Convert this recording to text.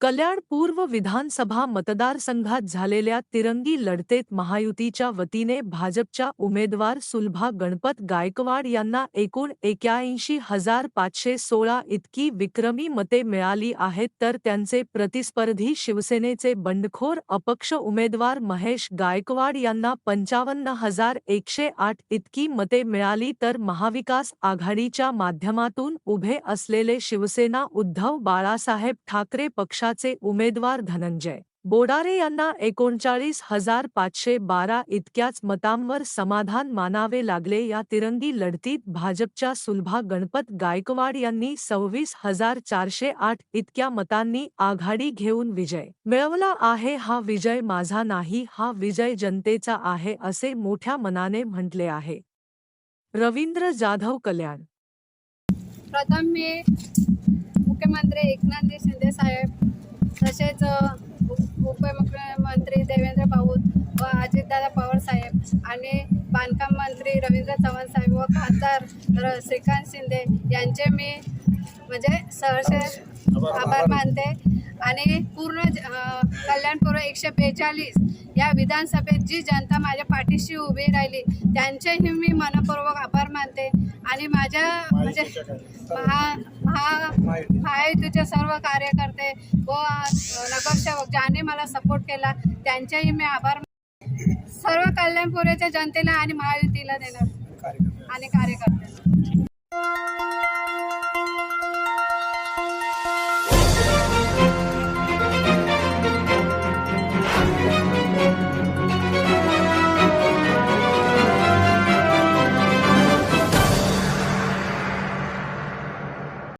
कल्याण पूर्व विधानसभा मतदारसंघात झालेल्या तिरंगी लढतेत महायुतीच्या वतीने भाजपच्या उमेदवार सुलभा गणपत गायकवाड यांना एकूण एक्याऐंशी हजार पाचशे सोळा इतकी विक्रमी मते मिळाली आहेत तर त्यांचे प्रतिस्पर्धी शिवसेनेचे बंडखोर अपक्ष उमेदवार महेश गायकवाड यांना पंचावन्न हजार एकशे आठ इतकी मते मिळाली तर महाविकास आघाडीच्या माध्यमातून उभे असलेले शिवसेना उद्धव बाळासाहेब ठाकरे पक्षाचे उमेदवार धनंजय बोडारे यांना एकोणचाळीस हजार पाचशे बारा इतक्याच मतांवर समाधान मानावे लागले या तिरंगी लढतीत भाजपच्या सुलभा गणपत गायकवाड यांनी सव्वीस हजार चारशे आठ इतक्या मतांनी आघाडी घेऊन विजय मिळवला आहे. हा विजय माझा नाही हा विजय जनतेचा आहे असे मोठ्या मनाने म्हटले आहे. रवींद्र जाधव कल्याण प्रथम मी मुख्यमंत्री एकनाथजी शिंदे साहेब तसेच उपमुख्यमंत्री देवेंद्र भाऊत व अजितदादा पवार साहेब आणि बांधकाम मंत्री रवींद्र चव्हाण साहेब व खासदार श्रीकांत शिंदे यांचे मी म्हणजे सहर्ष आभार मानते. आणि पूर्ण कल्याणपूर्व एकशे बेचाळीस या विधानसभेत जी जनता माझ्या पाठीशी उभी राहिली त्यांचेही मी मनपूर्वक आभार आणि माझ्या म्हणजे महा महा महायुतीचे सर्व कार्यकर्ते. व नगरसेवक ज्यांनी मला सपोर्ट केला त्यांचेही मी आभार. सर्व कल्याणपुरेच्या जनतेला आणि महायुतीला देणार. आणि कार्यकर्त्यांना